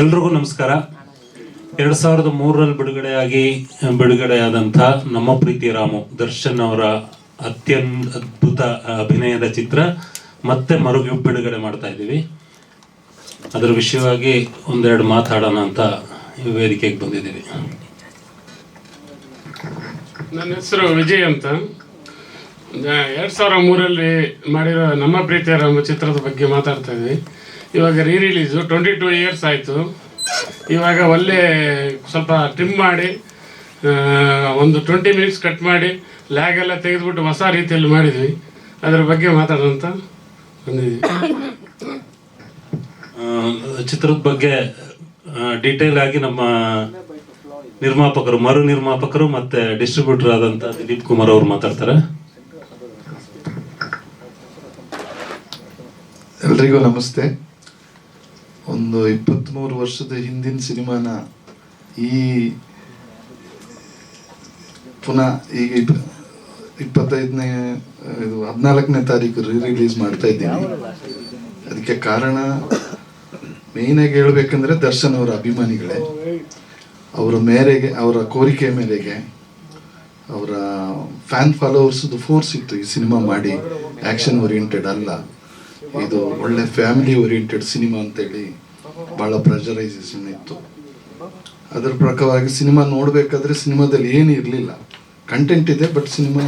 ಎಲ್ರಿಗೂ ನಮಸ್ಕಾರ. ಎರಡ್ ಸಾವಿರದ ಮೂರರಲ್ಲಿ ಬಿಡುಗಡೆಯಾಗಿ ಬಿಡುಗಡೆಯಾದಂಥ ನಮ್ಮ ಪ್ರೀತಿ ರಾಮು, ದರ್ಶನ್ ಅವರ ಅತ್ಯಂತ ಅದ್ಭುತ ಅಭಿನಯದ ಚಿತ್ರ ಮತ್ತೆ ಮರು ಬಿಡುಗಡೆ ಮಾಡ್ತಾ ಇದ್ದೀವಿ. ಅದರ ವಿಷಯವಾಗಿ ಒಂದೆರಡು ಮಾತಾಡೋಣ ಅಂತ ವೇದಿಕೆಗೆ ಬಂದಿದ್ದೀವಿ. ನನ್ನ ಹೆಸರು ವಿಜಯ್ ಅಂತ. ಎರಡು ಸಾವಿರ ಮೂರಲ್ಲಿ ಮಾಡಿರೋ ನಮ್ಮ ಪ್ರೀತಿಯ ರಾಮ ಚಿತ್ರದ ಬಗ್ಗೆ ಮಾತಾಡ್ತಾ ಇದ್ವಿ. ಇವಾಗ ರೀ ರಿಲೀಸು ಟ್ವೆಂಟಿ ಟೂ ಇಯರ್ಸ್ ಆಯಿತು. ಇವಾಗ ಒಳ್ಳೆ ಸ್ವಲ್ಪ ಟ್ರಿಮ್ ಮಾಡಿ ಒಂದು ಟ್ವೆಂಟಿ ಮಿನಿಟ್ಸ್ ಕಟ್ ಮಾಡಿ ಲ್ಯಾಗ್ ಎಲ್ಲ ತೆಗೆದುಬಿಟ್ಟು ಹೊಸ ರೀತಿಯಲ್ಲಿ ಮಾಡಿದ್ವಿ. ಅದ್ರ ಬಗ್ಗೆ ಮಾತಾಡೋಂತ ಬಂದಿದ್ವಿ. ಚಿತ್ರದ ಬಗ್ಗೆ ಡೀಟೇಲ್ ಆಗಿ ನಮ್ಮ ನಿರ್ಮಾಪಕರು, ಮರು ನಿರ್ಮಾಪಕರು ಮತ್ತೆ ಡಿಸ್ಟ್ರಿಬ್ಯೂಟರ್ ಆದಂತ ದಿಲೀಪ್ ಕುಮಾರ್ ಅವರು ಮಾತಾಡ್ತಾರೆ. ಎಲ್ರಿಗೂ ನಮಸ್ತೆ. ಒಂದು ಇಪ್ಪತ್ತ್ಮೂರು ವರ್ಷದ ಹಿಂದಿನ ಸಿನಿಮಾನ ಈ ಪುನಃ ಈಗ ಇಪ್ಪ ಇಪ್ಪತ್ತೈದನೇ, ಇದು ಹದಿನಾಲ್ಕನೇ ತಾರೀಕು ರೀ ರಿಲೀಸ್ ಮಾಡ್ತಾ ಇದ್ದೀನಿ. ಅದಕ್ಕೆ ಕಾರಣ ಮೇಯ್ನಾಗಿ ಹೇಳ್ಬೇಕಂದ್ರೆ ದರ್ಶನ್ ಅವರ ಅಭಿಮಾನಿಗಳೇ. ಅವರ ಮೇರೆಗೆ, ಅವರ ಕೋರಿಕೆ ಮೇರೆಗೆ ಅವರ ಫ್ಯಾನ್ ಫಾಲೋವರ್ಸ್ದು ಫೋರ್ಸ್ ಇತ್ತು ಈ ಸಿನಿಮಾ ಮಾಡಿ. ಆ್ಯಕ್ಷನ್ ಓರಿಯೆಂಟೆಡ್ ಅಲ್ಲ. ಇದು ಒಳ್ಳೆ ಫ್ಯಾಮಿಲಿ ಓರಿಯೆಂಟೆಡ್ ಸಿನಿಮಾ ಅಂತೇಳಿ ಭಾಳ ಪ್ರೆಷರೈಸೇಷನ್ ಇತ್ತು. ಅದರ ಪ್ರಕಾರವಾಗಿ ಸಿನಿಮಾ ನೋಡಬೇಕಾದ್ರೆ ಸಿನಿಮಾದಲ್ಲಿ ಏನು ಇರಲಿಲ್ಲ. ಕಂಟೆಂಟ್ ಇದೆ ಬಟ್ ಸಿನಿಮಾ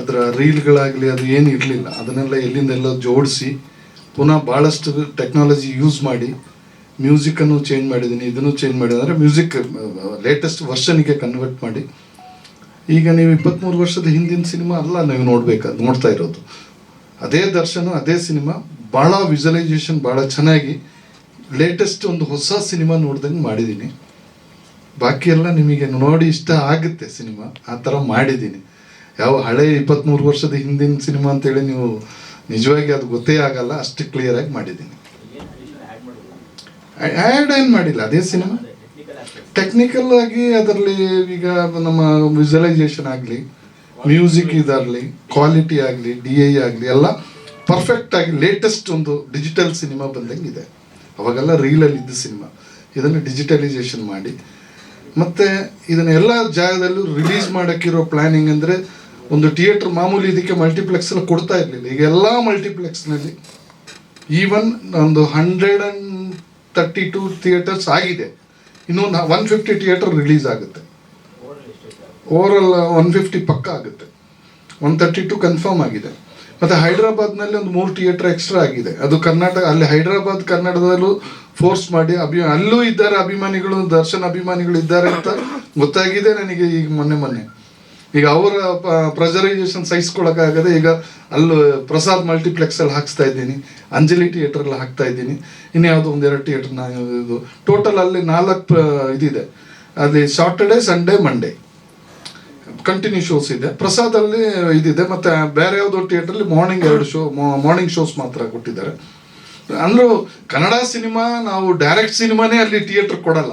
ಅದರ ರೀಲ್ಗಳಾಗಲಿ ಅದು ಏನು ಇರಲಿಲ್ಲ. ಅದನ್ನೆಲ್ಲ ಎಲ್ಲಿಂದೆಲ್ಲ ಜೋಡಿಸಿ ಪುನಃ ಭಾಳಷ್ಟು ಟೆಕ್ನಾಲಜಿ ಯೂಸ್ ಮಾಡಿ ಮ್ಯೂಸಿಕನ್ನು ಚೇಂಜ್ ಮಾಡಿದ್ದೀನಿ, ಇದನ್ನು ಚೇಂಜ್ ಮಾಡಿದ್ದೀನಿ. ಅಂದರೆ ಮ್ಯೂಸಿಕ್ ಲೇಟೆಸ್ಟ್ ವರ್ಷನಿಗೆ ಕನ್ವರ್ಟ್ ಮಾಡಿ. ಈಗ ನೀವು ಇಪ್ಪತ್ತ್ಮೂರು ವರ್ಷದ ಹಿಂದಿನ ಸಿನಿಮಾ ಅಲ್ಲ ನೀವು ನೋಡ್ಬೇಕು ನೋಡ್ತಾ ಇರೋದು. ಅದೇ ದರ್ಶನ, ಅದೇ ಸಿನಿಮಾ ಭಾಳ ವಿಜುವಲೈಸೇಷನ್ ಭಾಳ ಚೆನ್ನಾಗಿ ಲೇಟೆಸ್ಟ್ ಒಂದು ಹೊಸ ಸಿನಿಮಾ ನೋಡ್ದಂಗೆ ಮಾಡಿದ್ದೀನಿ ಬಾಕಿ ಎಲ್ಲ ನಿಮಗೆ ನೋಡಿ ಇಷ್ಟ ಆಗುತ್ತೆ ಸಿನಿಮಾ, ಆ ಥರ ಮಾಡಿದ್ದೀನಿ ಯಾವ ಹಳೆ ಇಪ್ಪತ್ತ್ಮೂರು ವರ್ಷದ ಹಿಂದಿನ ಸಿನಿಮಾ ಅಂತೇಳಿ ನೀವು ನಿಜವಾಗಿ ಅದು ಗೊತ್ತೇ ಆಗಲ್ಲ, ಅಷ್ಟು ಕ್ಲಿಯರಾಗಿ ಮಾಡಿದ್ದೀನಿ ಆ್ಯಡ್ ಏನು ಮಾಡಿಲ್ಲ, ಅದೇ ಸಿನಿಮಾ? ಟೆಕ್ನಿಕಲ್ ಆಗಿ ಅದರಲ್ಲಿ ಈಗ ನಮ್ಮ ವಿಜುವಲೈಸೇಷನ್ ಆಗಲಿ ಮ್ಯೂಸಿಕ್ ಇದಾಗಲಿ ಕ್ವಾಲಿಟಿ ಆಗಲಿ ಡಿ ಐ ಆಗಲಿ, ಎಲ್ಲ ಪರ್ಫೆಕ್ಟ್ ಆಗಿ ಲೇಟೆಸ್ಟ್ ಒಂದು ಡಿಜಿಟಲ್ ಸಿನಿಮಾ ಬಂದಂಗೆ ಇದೆ. ಅವಾಗೆಲ್ಲ ರೀಲಲ್ಲಿ ಇದ್ದ ಸಿನಿಮಾ ಇದನ್ನು ಡಿಜಿಟಲೈಸೇಷನ್ ಮಾಡಿ. ಮತ್ತು ಇದನ್ನ ಎಲ್ಲ ಜಾಗದಲ್ಲೂ ರಿಲೀಸ್ ಮಾಡೋಕ್ಕಿರೋ ಪ್ಲ್ಯಾನಿಂಗ್ ಅಂದರೆ ಒಂದು ಥಿಯೇಟ್ರ್ ಮಾಮೂಲಿ ಇದಕ್ಕೆ ಮಲ್ಟಿಪ್ಲೆಕ್ಸ್ ಎಲ್ಲ ಕೊಡ್ತಾ ಇರಲಿಲ್ಲ. ಈಗ ಎಲ್ಲ ಮಲ್ಟಿಪ್ಲೆಕ್ಸ್ನಲ್ಲಿ ಈವನ್ ಒಂದು hundred and thirty two theatres ಆಗಿದೆ. ಇನ್ನೂ ಒನ್ ಫಿಫ್ಟಿ ಥಿಯೇಟರ್ ರಿಲೀಸ್ ಆಗುತ್ತೆ. ಓವರಲ್ ಒನ್ ಫಿಫ್ಟಿ ಪಕ್ಕ ಆಗುತ್ತೆ. ಒನ್ ತರ್ಟಿ ಟು ಕನ್ಫರ್ಮ್ ಆಗಿದೆ. ಮತ್ತು ಹೈದ್ರಾಬಾದ್ನಲ್ಲಿ ಒಂದು ಮೂರು ಥಿಯೇಟರ್ ಎಕ್ಸ್ಟ್ರಾ ಆಗಿದೆ. ಅದು ಕರ್ನಾಟಕ ಅಲ್ಲಿ ಹೈದ್ರಾಬಾದ್ ಕನ್ನಡದಲ್ಲೂ ಫೋರ್ಸ್ ಮಾಡಿ ಅಭಿ ಅಲ್ಲೂ ಇದ್ದಾರೆ ಅಭಿಮಾನಿಗಳು, ದರ್ಶನ್ ಅಭಿಮಾನಿಗಳು ಇದ್ದಾರೆ ಅಂತ ಗೊತ್ತಾಗಿದೆ ನನಗೆ ಈಗ ಮೊನ್ನೆ ಮೊನ್ನೆ. ಈಗ ಅವರ ಪ್ರೆಸರೈಸೇಷನ್ ಸಹಿಸ್ಕೊಳಕ್ಕಾಗದೆ ಈಗ ಅಲ್ಲೂ ಪ್ರಸಾದ್ ಮಲ್ಟಿಪ್ಲೆಕ್ಸ್ ಅಲ್ಲಿ ಹಾಕ್ಸ್ತಾ ಇದ್ದೀನಿ. ಅಂಜಲಿ ಥಿಯೇಟರ್ ಅಲ್ಲಿ ಹಾಕ್ತಾ ಇದ್ದೀನಿ. ಇನ್ಯಾವುದೋ ಒಂದೆರಡು ಥಿಯೇಟರ್ ಇದು ಟೋಟಲ್ ಅಲ್ಲಿ ನಾಲ್ಕು ಇದಿದೆ. ಅಲ್ಲಿ Saturday Sunday Monday continue shows ಇದೆ. ಪ್ರಸಾದಲ್ಲಿ ಇದಿದೆ, ಮತ್ತೆ ಬೇರೆ ಯಾವುದೋ ಥಿಯೇಟ್ರಲ್ಲಿ ಮಾರ್ನಿಂಗ್ ಎರಡು ಶೋ ಮಾರ್ನಿಂಗ್ ಶೋಸ್ ಮಾತ್ರ ಕೊಟ್ಟಿದ್ದಾರೆ. ಅಂದ್ರೆ ಕನ್ನಡ ಸಿನಿಮಾ ನಾವು ಡೈರೆಕ್ಟ್ ಸಿನಿಮಾನೇ ಅಲ್ಲಿ ಥಿಯೇಟರ್ ಕೊಡಲ್ಲ.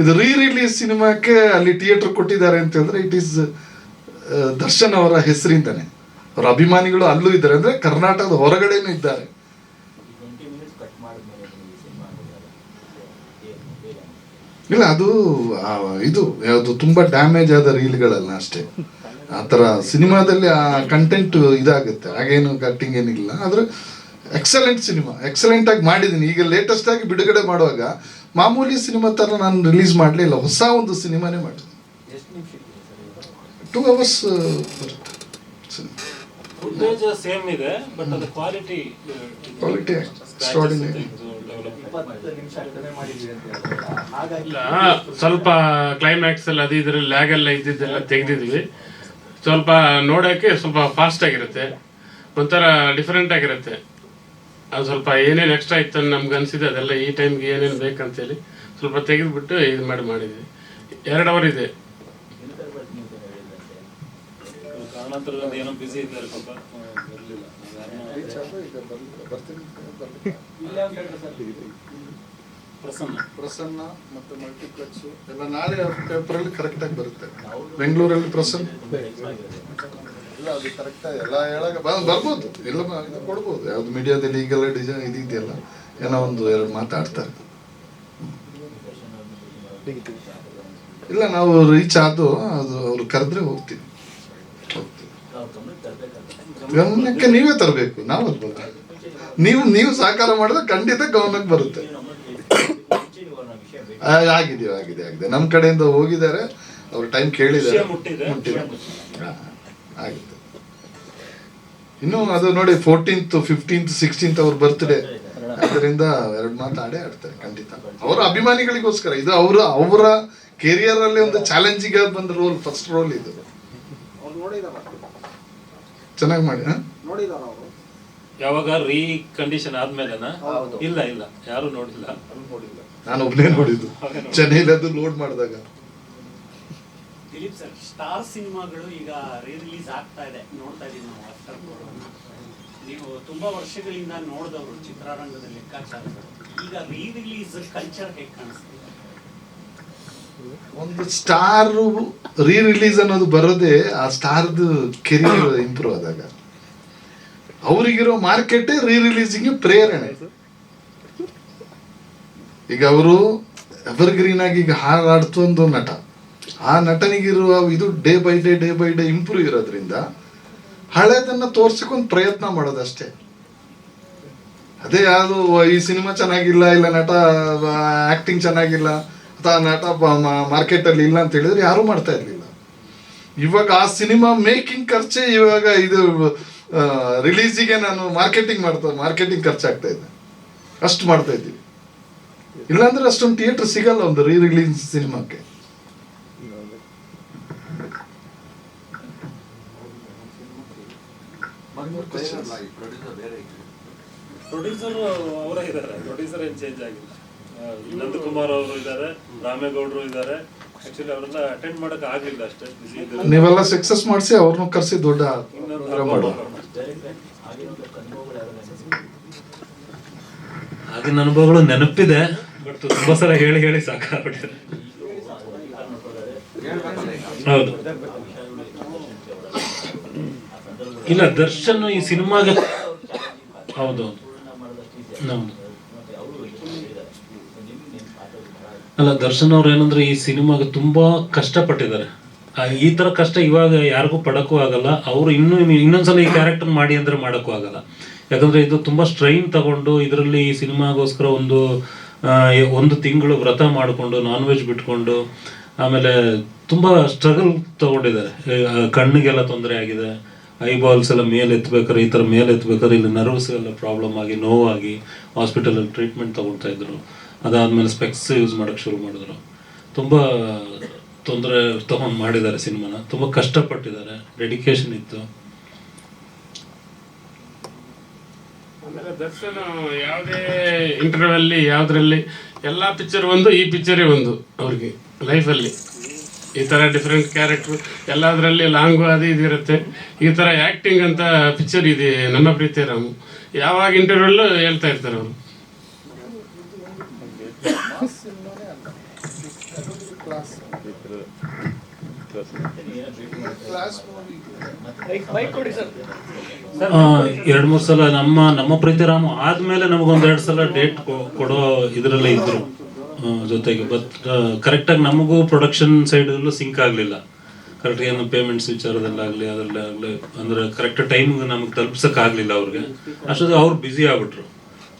ಇದು ರೀ ರಿಲೀಸ್ ಸಿನಿಮಾಕ್ಕೆ ಅಲ್ಲಿ ಥಿಯೇಟರ್ ಕೊಟ್ಟಿದ್ದಾರೆ ಅಂತ ಹೇಳಿದ್ರೆ ಇಟ್ ಈಸ್ ದರ್ಶನ್ ಅವರ ಹೆಸರಿಂದಾನೆ. ಅವರ ಅಭಿಮಾನಿಗಳು ಅಲ್ಲೂ ಇದ್ದಾರೆ. ಅಂದ್ರೆ ಕರ್ನಾಟಕದ ಹೊರಗಡೆನೂ ಇದ್ದಾರೆ. ಇಲ್ಲ ಅದು ಇದು ಯಾವುದು ತುಂಬಾ ಡ್ಯಾಮೇಜ್ ಆದ ರೀಲ್ಗಳಲ್ಲ ಅಷ್ಟೇ. ಆ ಥರ ಸಿನಿಮಾದಲ್ಲಿ ಆ ಕಂಟೆಂಟ್ ಇದಾಗುತ್ತೆ. ಹಾಗೇನು ಕಟ್ಟಿಂಗ್ ಏನಿಲ್ಲ. ಆದ್ರೆ ಎಕ್ಸಲೆಂಟ್ ಸಿನಿಮಾ. ಎಕ್ಸಲೆಂಟ್ ಆಗಿ ಮಾಡಿದ್ದೀನಿ ಈಗ ಲೇಟೆಸ್ಟ್ ಆಗಿ ಬಿಡುಗಡೆ ಮಾಡುವಾಗ ಮಾಮೂಲಿ ಸಿನಿಮಾ ಥರ ನಾನು ರಿಲೀಸ್ ಮಾಡಲಿಲ್ಲ ಹೊಸ ಒಂದು ಸಿನಿಮಾನೇ ಮಾಡಿದೆ. ಟೂ ಅವರ್ಸ್ ಬರುತ್ತೆ. ಕ್ವಾಲಿಟಿ ಕ್ವಾಲಿಟಿ ಇಲ್ಲ ಸ್ವಲ್ಪ ಕ್ಲೈಮ್ಯಾಕ್ಸ್ ಅಲ್ಲಿ ಅದು ಇದ್ರಲ್ಲಿ ಲ್ಯಾಗ್ ಎಲ್ಲ ಇದ್ದಿದ್ದೆಲ್ಲ ತೆಗೆದಿದ್ವಿ. ಸ್ವಲ್ಪ ನೋಡೋಕ್ಕೆ ಸ್ವಲ್ಪ ಫಾಸ್ಟ್ ಆಗಿರುತ್ತೆ. ಒಂಥರ ಡಿಫ್ರೆಂಟ್ ಆಗಿರುತ್ತೆ. ಅದು ಸ್ವಲ್ಪ ಏನೇನು ಎಕ್ಸ್ಟ್ರಾ ಇತ್ತು ಅಂತ ನಮ್ಗೆ ಅನಿಸಿದೆ ಅದೆಲ್ಲ ಈ ಟೈಮ್ಗೆ ಏನೇನು ಬೇಕಂತೇಳಿ ಸ್ವಲ್ಪ ತೆಗೆದುಬಿಟ್ಟು ಇದು ಮಾಡಿ ಮಾಡಿದ್ವಿ. ಎರಡು ಅವರ್ ಇದೆ. ಕಾರಣಾಂತರದಲ್ಲಿ ಏನೋ ಬಿಸಿ ಇದ್ದಾರೆ ಸ್ವಲ್ಪ ಬರಲಿಲ್ಲ. ಪ್ರಸನ್ನ ಪ್ರಸನ್ನ ಮತ್ತು ಮಲ್ಟಿಪ್ಲೆಕ್ಸ್ ಎಲ್ಲ ನಾಳೆ ಪೇಪರಲ್ಲಿ ಕರೆಕ್ಟಾಗಿ ಬರುತ್ತೆ. ಬೆಂಗಳೂರಲ್ಲಿ ಪ್ರಸನ್ನ. ಇಲ್ಲ ಅದು ಕರೆಕ್ಟ್ ಎಲ್ಲ ಹೇಳಕ್ಕೆ ಬರ್ಬೋದು. ಎಲ್ಲ ಕೊಡ್ಬೋದು. ಯಾವ್ದು ಮೀಡಿಯಾದಲ್ಲಿ ಈಗೆಲ್ಲ ಡಿಸೈನ್ ಇದು ಇದೆಯಲ್ಲ, ಏನೋ ಒಂದು ಎರಡು ಮಾತಾಡ್ತಾರೆ. ಇಲ್ಲ, ನಾವು ರೀಚ್ ಆದು ಅದು ಅವ್ರು ಕರೆದ್ರೆ ಹೋಗ್ತೀವಿ. ಗಮನಕ್ಕೆ ನೀವೇ ತರಬೇಕು ನಾವು ಬರ್ಬೋದು ನೀವು ನೀವು ಸಹಕಾರ ಮಾಡಿದ್ರೆ ಖಂಡಿತ ಗಮನಕ್ಕೆ ಬರುತ್ತೆ. ಆಗಿದೆ ಆಗಿದೆ ಆಗಿದೆ. ನಮ್ಮ ಕಡೆಯಿಂದ ಹೋಗಿದ್ದಾರೆ ಅವ್ರು ಟೈಮ್ ಕೇಳಿದ್ದಾರೆ. ಆಗಿತ್ತು ಇನ್ನು ಅದು ನೋಡಿ ಫೋರ್ಟೀನ್ತ್ ಫಿಫ್ಟೀನ್ತ್ ಸಿಕ್ಸ್ಟೀನ್ತ್ ಅವ್ರ ಬರ್ತ್ಡೇ ಅದರಿಂದ ಎರಡು ಮಾತು ಆಡೇ ಆಡ್ತಾರೆ ಖಂಡಿತ. ಅವರ ಅಭಿಮಾನಿಗಳಿಗೋಸ್ಕರ. ಇದು ಅವರ ಅವರ ಕೆರಿಯರ್ ಅಲ್ಲಿ ಒಂದು ಚಾಲೆಂಜಿಗೆ ಬಂದ ರೋಲ್ ಫಸ್ಟ್ ರೋಲ್ ಇದು. ಚೆನ್ನಾಗಿ ಮಾಡಿ ಹಾ? ನೋಡಿದಾರ ಅವರು? ಯಾವಾಗ ರೀ ಕಂಡೀಷನ್ ಆದ್ಮೇಲೆನಾ ಇಲ್ಲ ಇಲ್ಲ. ಯಾರು ನೋಡಿಲ್ಲ. ನಾನು ಒಬ್ಬನೇ ನೋಡಿದ್ದು. ಚೆನ್ನೈಲಿ ಅದು ಲೋಡ್ ಮಾಡಿದಾಗ. ದಿಲೀಪ್ ಸರ್ ಸ್ಟಾರ್ ಸಿನಿಮಾಗಳು ಈಗ ರೀ ರಿಲೀಸ್ ಆಗ್ತಾ ಇದೆ. ನೋಡ್ತಾ ಇದೀವಿ ನಾವು ಆಫ್ಟರ್ ಕೊರೋನಾ ನೀವು ತುಂಬಾ ವರ್ಷಗಳಿಂದ ನೋಡಿದವರು ಚಿತ್ರರಂಗದ ಲೆಕ್ಕಾಚಾರ ಈಗ ರೀ ರಿಲೀಸ್ ಕಲ್ಚರ್ ಹೇಗೆ ಕಾಣಿಸ್ತಿದೆ? ಒಂದು ಸ್ಟಾರ್ ರೀ ರಿಲೀಸ್ ಅನ್ನೋದು ಬರೋದೇ ಆ ಸ್ಟಾರ್ದು ಕೆರಿಯರ್ ಇಂಪ್ರೂವ್ ಆದಾಗ. ಅವರಿಗಿರೋ ಮಾರ್ಕೆಟ್ ರೀ ರಿಲೀಸಿಂಗ್ ಪ್ರೇರಣೆ. ಈಗ ಅವರು ಎವರ್ಗ್ರೀನ್ ಆಗಿ ಈಗ ಹಾಡಾಡ್ತು ಒಂದು ನಟ. ಆ ನಟನಿಗಿರುವ ಇದು day by day day by day improve ಇರೋದ್ರಿಂದ ಹಳೆದನ್ನ ತೋರ್ಸಕ್ಕೊಂದು ಪ್ರಯತ್ನ ಮಾಡೋದಷ್ಟೇ. ಅದೇ ಯಾವುದು ಈ ಸಿನಿಮಾ ಚೆನ್ನಾಗಿಲ್ಲ, ಇಲ್ಲ ನಟ ಆಕ್ಟಿಂಗ್ ಚೆನ್ನಾಗಿಲ್ಲ. ನಟ ಮಾರ್ಕೆಟ್ ಅಲ್ಲಿ ಇಲ್ಲ ಅಂತ ಹೇಳಿದ್ರೆ ಯಾರು ಮಾಡ್ತಾ ಇರಲಿಲ್ಲ. ಇವಾಗ ಆ ಸಿನಿಮಾ ಮೇಕಿಂಗ್ ಖರ್ಚೆ ಇವಾಗ ಇದು ರಿಲೀಸಿಗೆ ನಾನು ಮಾರ್ಕೆಟಿಂಗ್ ಮಾಡ್ತಾ ಮಾರ್ಕೆಟಿಂಗ್ ಖರ್ಚಾಗ್ತಾ ಇದೆ. ಅಷ್ಟು ಮಾಡ್ತಾ ಇದ್ದೀವಿ ಇಲ್ಲಾಂದ್ರೆ ಅಷ್ಟೊಂದು ಥಿಯೇಟರ್ ಸಿಗಲ್ಲ ಒಂದು ರೀ ರಿಲೀಸ್ ಸಿನಿಮಾಕ್ಕೆ ಪ್ರೊಡ್ಯೂಸರ್ ಅವರೇ ಇದ್ದಾರೆ. ಪ್ರೊಡ್ಯೂಸರ್ ಏನು ಚೇಂಜ್ ಆಗಿಲ್ಲ. ನಂದಕುಮಾರ್ ಅವರು ಇದ್ದಾರೆ ರಾಮೇಗೌಡರು ಇದ್ದಾರೆ. ಆಕ್ಚುಲಿ ಅವರೆಲ್ಲ ಅಟೆಂಡ್ ಮಾಡಕ್ ಆಗ್ಲಿಲ್ಲ ಅಷ್ಟೇ. ಬಿಸಿ ನೀವೆಲ್ಲ ಸಕ್ಸಸ್ ಮಾಡಿಸಿ ಅವ್ರನ್ನ ಕರೆಸಿ ದೊಡ್ಡ ಆಗಿನ ಅನುಭವಗಳು ನೆನಪಿದೆ ಬಟ್ ತುಂಬಾ ಸಲ ಹೇಳಿ ಹೇಳಿ ಸಾಕಾಗ್ಬಿಟ್ಟಿದೆ. ಹೌದು. ಇಲ್ಲ ದರ್ಶನ್ ಈ ಸಿನಿಮಾಗೆ ಹೌದು. ಹೌದು. ಅಲ್ಲ, ದರ್ಶನ್ ಅವ್ರು ಏನಂದ್ರೆ ಈ ಸಿನಿಮಾಗೆ ತುಂಬಾ ಕಷ್ಟಪಟ್ಟಿದ್ದಾರೆ. ಈ ತರ ಕಷ್ಟ ಇವಾಗ ಯಾರಿಗೂ ಪಡಕ್ಕೂ ಆಗಲ್ಲ. ಅವರು ಇನ್ನೂ ಇನ್ನೊಂದ್ಸಲ ಈ ಕ್ಯಾರೆಕ್ಟರ್ ಮಾಡಿ ಅಂದ್ರೆ ಮಾಡಕ್ಕೂ ಆಗಲ್ಲ. ಯಾಕಂದ್ರೆ ಇದು ತುಂಬಾ ಸ್ಟ್ರೈನ್ ತಗೊಂಡು ಇದರಲ್ಲಿ ಈ ಸಿನಿಮಾಗೋಸ್ಕರ ಒಂದು ಒಂದು ತಿಂಗಳು ವ್ರತ ಮಾಡಿಕೊಂಡು ನಾನ್ ವೆಜ್ ಬಿಟ್ಕೊಂಡು, ಆಮೇಲೆ ತುಂಬಾ ಸ್ಟ್ರಗಲ್ ತಗೊಂಡಿದ್ದಾರೆ. ಕಣ್ಣಿಗೆಲ್ಲ ತೊಂದರೆ ಆಗಿದೆ. ಐಬಾಲ್ಸ್ ಎಲ್ಲ ಮೇಲೆ ಎತ್ಬೇಕಾದ್ರೆ ಈ ಥರ ಮೇಲೆ ಎತ್ಬೇಕಾದ್ರೆ ಇಲ್ಲಿ ನರ್ವ್ಸ್ ಎಲ್ಲ ಪ್ರಾಬ್ಲಮ್ ಆಗಿ, ನೋವಾಗಿ ಹಾಸ್ಪಿಟಲಲ್ಲಿ ಟ್ರೀಟ್ಮೆಂಟ್ ತಗೊಳ್ತಾ ಇದ್ರು. ಅದಾದ್ಮೇಲೆ ಸ್ಪೆಕ್ಸ್ ಯೂಸ್ ಮಾಡೋಕ್ಕೆ ಶುರು ಮಾಡಿದ್ರು. ತುಂಬ ತೊಂದರೆ ತೊಗೊಂಡು ಮಾಡಿದ್ದಾರೆ ಸಿನಿಮಾನ. ತುಂಬ ಕಷ್ಟಪಟ್ಟಿದ್ದಾರೆ. ಡೆಡಿಕೇಶನ್ ಇತ್ತು. ದರ್ಶನ್, ಯಾವುದೇ ಇಂಟರ್ವ್ಯೂಲ್ಲಿ ಯಾವುದರಲ್ಲಿ, ಎಲ್ಲ ಪಿಕ್ಚರ್ ಒಂದು, ಈ ಪಿಕ್ಚರೇ ಒಂದು ಅವ್ರಿಗೆ ಲೈಫಲ್ಲಿ ಈ ಥರ ಡಿಫ್ರೆಂಟ್ ಕ್ಯಾರೆಕ್ಟ್ರು ಎಲ್ಲದರಲ್ಲಿ ಲಾಂಗು ಅದು ಇದು ಇರುತ್ತೆ. ಈ ಥರ ಆ್ಯಕ್ಟಿಂಗ್ ಅಂತ ಪಿಕ್ಚರ್ ಇದೆ ನಮ್ಮ ಪ್ರೀತಿ ರಾಮು. ಯಾವಾಗ ಇಂಟರ್ವ್ಯೂಲ್ಲೂ ಹೇಳ್ತಾ ಇರ್ತಾರೆ ಅವರು. ಎರಡು ಮೂರು ಸಲ ನಮ್ಮ ನಮ್ಮ ಪ್ರೀತಿ ರಾಮ ಆದ್ಮೇಲೆ ನಮಗೊಂದ್ ಎರಡು ಸಲ ಡೇಟ್ ಕೊಡೋ ಇದರಲ್ಲೇ ಇದ್ರು. ಜೊತೆಗೆ ಬಟ್ ಕರೆಕ್ಟಾಗಿ ನಮಗೂ ಪ್ರೊಡಕ್ಷನ್ ಸೈಡಲ್ಲೂ ಸಿಂಕ್ ಆಗಲಿಲ್ಲ. ಕರೆಕ್ಟ್ ಏನು ಪೇಮೆಂಟ್ಸ್ ವಿಚಾರದಲ್ಲಾಗಲಿ ಅದರಲ್ಲೇ ಆಗಲಿ, ಅಂದ್ರೆ ಕರೆಕ್ಟ್ ಟೈಮ್ಗೆ ನಮಗೆ ತಲುಪ್ಸಕ್ ಆಗಲಿಲ್ಲ ಅವ್ರಿಗೆ. ಅಷ್ಟೊತ್ತಿಗೆ ಅವ್ರು ಬ್ಯುಸಿ ಆಗ್ಬಿಟ್ರು.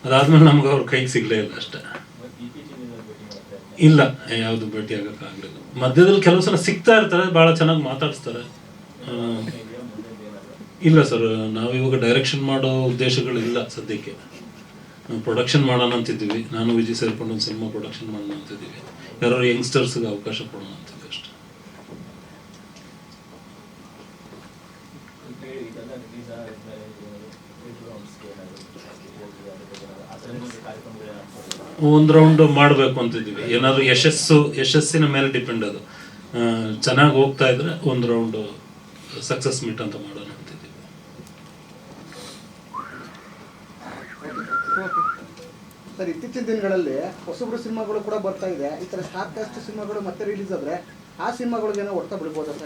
ಅದಾದ್ಮೇಲೆ ನಮ್ಗೆ ಅವ್ರ ಕೈಗೆ ಸಿಗ್ಲೇ ಇಲ್ಲ ಅಷ್ಟೇ. ಇಲ್ಲ. ಯಾವುದು ಭೇಟಿ ಆಗೋಕ್ಕಾಗಲಿಲ್ಲ ಮಧ್ಯದಲ್ಲಿ ಕೆಲವು ಸಲ ಸಿಗ್ತಾ ಇರ್ತಾರೆ ಭಾಳ ಚೆನ್ನಾಗಿ ಮಾತಾಡಿಸ್ತಾರೆ. ಇಲ್ಲ ಸರ್ ನಾವು ಇವಾಗ ಡೈರೆಕ್ಷನ್ ಮಾಡೋ ಉದ್ದೇಶಗಳಿಲ್ಲ ಸದ್ಯಕ್ಕೆ. ನಾವು ಪ್ರೊಡಕ್ಷನ್ ಮಾಡೋಣ ಅಂತಿದ್ದೀವಿ. ನಾನು ವಿಜಯ್ ಸೇರ್ಕೊಂಡು ಒಂದು ಸಿನಿಮಾ ಪ್ರೊಡಕ್ಷನ್ ಮಾಡೋಣ ಅಂತಿದ್ದೀವಿ. ಯಾರು ಯಂಗ್ಸ್ಟರ್ಸ್ಗೆ ಅವಕಾಶ ಕೊಡೋಣ ಅಂತಿದ್ವಿ ಅಷ್ಟೇ ಒಂದು ರೌಂಡ್ ಮಾಡಬೇಕು ಅಂತಿದ್ದೀವಿ. ಏನಾದರೂ ಯಶಸ್ಸು, ಯಶಸ್ಸಿನ ಮೇಲೆ ಡಿಪೆಂಡ್ ಅದು. ಚೆನ್ನಾಗಿ ಹೋಗ್ತಾ ಇದ್ರೆ ಒಂದು ರೌಂಡ್ ಸಕ್ಸಸ್ ಮೀಟ್ ಅಂತ ಮಾಡೋಣ ಅಂತಿದ್ದೀವಿ. ಸರ್, ಇತ್ತೀಚಿನ ದಿನಗಳಲ್ಲಿ ಹೊಸಬ್ರು ಸಿನಿಮಾಗಳು ಕೂಡ ಬರ್ತಾ ಇದೆ. ಈ ಥರ ಸ್ಟಾರ್ ಕಾಸ್ಟ್ ಸಿನಿಮಾಗಳು ಮತ್ತೆ ರಿಲೀಸ್ ಆದರೆ ಆ ಸಿನಿಮಾಗಳಿಗೇನೋ ಹೊಡ್ತಾ ಬಿಡ್ಬೋದು ಅಂತ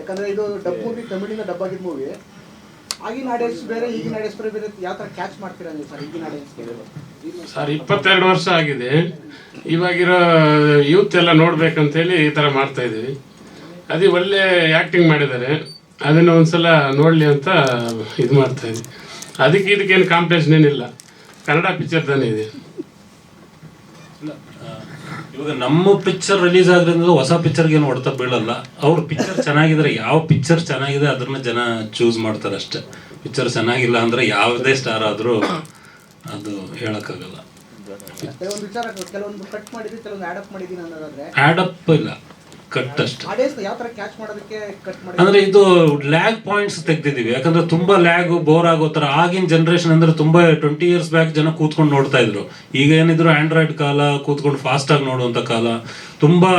ಯಾಕಂದ್ರೆ ಇದು ಡಬ್ ಮೂವಿ ತಮಿಳಿನ ಡಬ್ ಆಗಿದ್ದ ಮೂವಿ ಆಗಿನ ಆಡಿಯನ್ಸ್ ಬೇರೆ, ಈಗಿನ ಆಡಿಯನ್ಸ್ ಬೇರೆ ಬೇರೆ ಕ್ಯಾಚ್ ಮಾಡ್ತೀರಾ ನೀವು ಸರ್ ಈಗಿನ ಆಡಿಯನ್ಸ್ ಸರ್ ಇಪ್ಪತ್ತೆರಡು ವರ್ಷ ಆಗಿದೆ. ಇವಾಗಿರೋ ಯೂತ್ ಎಲ್ಲ ನೋಡ್ಬೇಕಂತೇಳಿ ಈ ಥರ ಮಾಡ್ತಾ ಇದೀವಿ ಅದೇ ಒಳ್ಳೆ ಆ್ಯಕ್ಟಿಂಗ್ ಮಾಡಿದ್ದಾರೆ. ಅದನ್ನು ಒಂದ್ಸಲ ನೋಡಲಿ ಅಂತ ಇದು ಮಾಡ್ತಾ ಇದೀವಿ ಅದಕ್ಕೆ ಇದಕ್ಕೇನು ಕಾಂಪಿಟೇಷನ್ ಏನಿಲ್ಲ. ಕನ್ನಡ ಪಿಕ್ಚರ್ ತಾನೇ ಇದೆ. ಇವಾಗ ನಮ್ಮ ಪಿಕ್ಚರ್ ರಿಲೀಸ್ ಆದ್ರಿಂದ ಹೊಸ ಪಿಕ್ಚರ್ಗೆ ಏನು ಹೊಡೆತ ಬೀಳಲ್ಲ. ಅವ್ರ ಪಿಕ್ಚರ್ ಚೆನ್ನಾಗಿದ್ರೆ ಯಾವ ಪಿಕ್ಚರ್ ಚೆನ್ನಾಗಿದೆ ಅದನ್ನ ಜನ ಚೂಸ್ ಮಾಡ್ತಾರೆ ಅಷ್ಟೇ. ಪಿಕ್ಚರ್ ಚೆನ್ನಾಗಿಲ್ಲ ಅಂದ್ರೆ ಯಾವುದೇ ಸ್ಟಾರ್ ಆದರೂ ಅದು ಹೇಳಕ್ಕಾಗಲ್ಲ. ಕೆಲವೊಂದು ವಿಚಾರ ಕೆಲವೊಂದು ಕಟ್ ಮಾಡಿದ್ವಿ ಕೆಲವೊಂದು ಆಡ್ ಅಪ್ ಮಾಡಿದ್ದೀನಿ ಅನ್ನೋದಾದ್ರೆ. ಅಪ್ ಇಲ್ಲ. ಕಟ್ ಅಷ್ಟೇ ಅಂದ್ರೆ ಇದು ಲ್ಯಾಗ್ ಪಾಯಿಂಟ್ಸ್ ತೆಗ್ದಿದೀವಿ ಯಾಕಂದ್ರೆ ತುಂಬಾ ಲ್ಯಾಗ್ ಬೋರ್ ಆಗೋ ತರ ಆಗಿನ ಜನರೇಷನ್ ಅಂದ್ರೆ ತುಂಬಾ ಟ್ವೆಂಟಿ ಇಯರ್ಸ್ ಬ್ಯಾಕ್ ಜನ ಕೂತ್ಕೊಂಡು ನೋಡ್ತಾ ಇದ್ರು. ಈಗ ಏನಿದ್ರು ಆಂಡ್ರಾಯ್ಡ್ ಕಾಲ ಕೂತ್ಕೊಂಡು ಫಾಸ್ಟ್ ಆಗಿ ನೋಡುವಂತ ಕಾಲ ತುಂಬಾ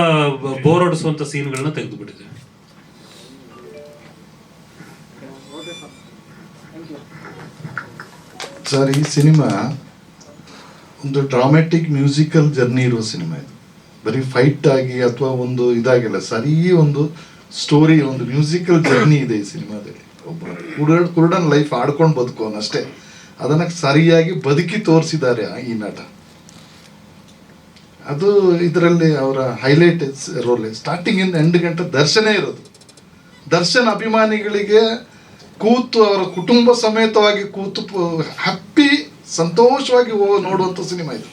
ಬೋರ್ ಹೊಡಿಸುವಂತ ಸೀನ್ಗಳನ್ನ ತೆಗೆದು ಬಿಟ್ಟಿದೆ ಸರ್ ಈ ಸಿನಿಮಾ ಒಂದು ಡ್ರಾಮ್ಯಾಟಿಕ್ ಮ್ಯೂಸಿಕಲ್ ಜರ್ನಿ ಇರುವ ಸಿನಿಮಾ ಇದು. ಬರೀ ಫೈಟ್ ಆಗಿ ಅಥವಾ ಒಂದು ಇದಾಗಿಲ್ಲ, ಸರಿ ಒಂದು ಸ್ಟೋರಿ ಒಂದು ಮ್ಯೂಸಿಕಲ್ ಜರ್ನಿ ಇದೆ ಈ ಸಿನಿಮಾದಲ್ಲಿ. ಒಬ್ಬ ಕುರುಡ ಕುರುಡನ್ ಲೈಫ್ ಆಡ್ಕೊಂಡು ಬದುಕೋನು ಅಷ್ಟೇ. ಅದನ್ನ ಸರಿಯಾಗಿ ಬದುಕಿ ತೋರಿಸಿದ್ದಾರೆ ಈ ನಟ. ಅದು ಇದರಲ್ಲಿ ಅವರ ಹೈಲೈಟ್ ರೋಲ್ ಸ್ಟಾರ್ಟಿಂಗ್ ಇಂದ ಎಂಟು ಗಂಟೆ ದರ್ಶನೇ ಇರೋದು. ದರ್ಶನ್ ಅಭಿಮಾನಿಗಳಿಗೆ ಕೂತು, ಅವರ ಕುಟುಂಬ ಸಮೇತವಾಗಿ ಕೂತು ಹ್ಯಾಪಿ ಸಂತೋಷವಾಗಿ ನೋಡುವಂತ ಸಿನಿಮಾ ಇದು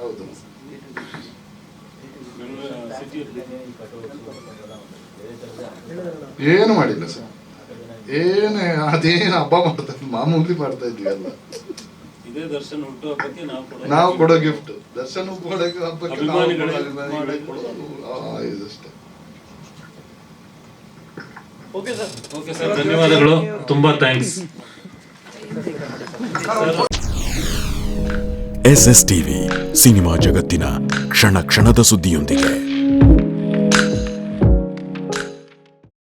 ಹೌದು ಏನು ಮಾಡಿಲ್ಲ ಸರ್. ಏನು ಅದೇನು ಹಬ್ಬ ಮಾಡ್ತಾರೆ ಮಾಮೂಲಿ ಮಾಡ್ತಾ ಇದ್ವಿ ಅಲ್ಲ. ನಾವು ನಾವು ಕೊಡೋ ಗಿಫ್ಟ್ ದರ್ಶನ ಹಬ್ಬಕ್ಕೆ ಇದಷ್ಟೇ. ಸರ್. ಧನ್ಯವಾದಗಳು. ತುಂಬಾ thanks S S TV cinema ಜಗತ್ತಿನ ಕ್ಷಣ ಕ್ಷಣದ ಸುದ್ದಿಯೊಂದಿಗೆ.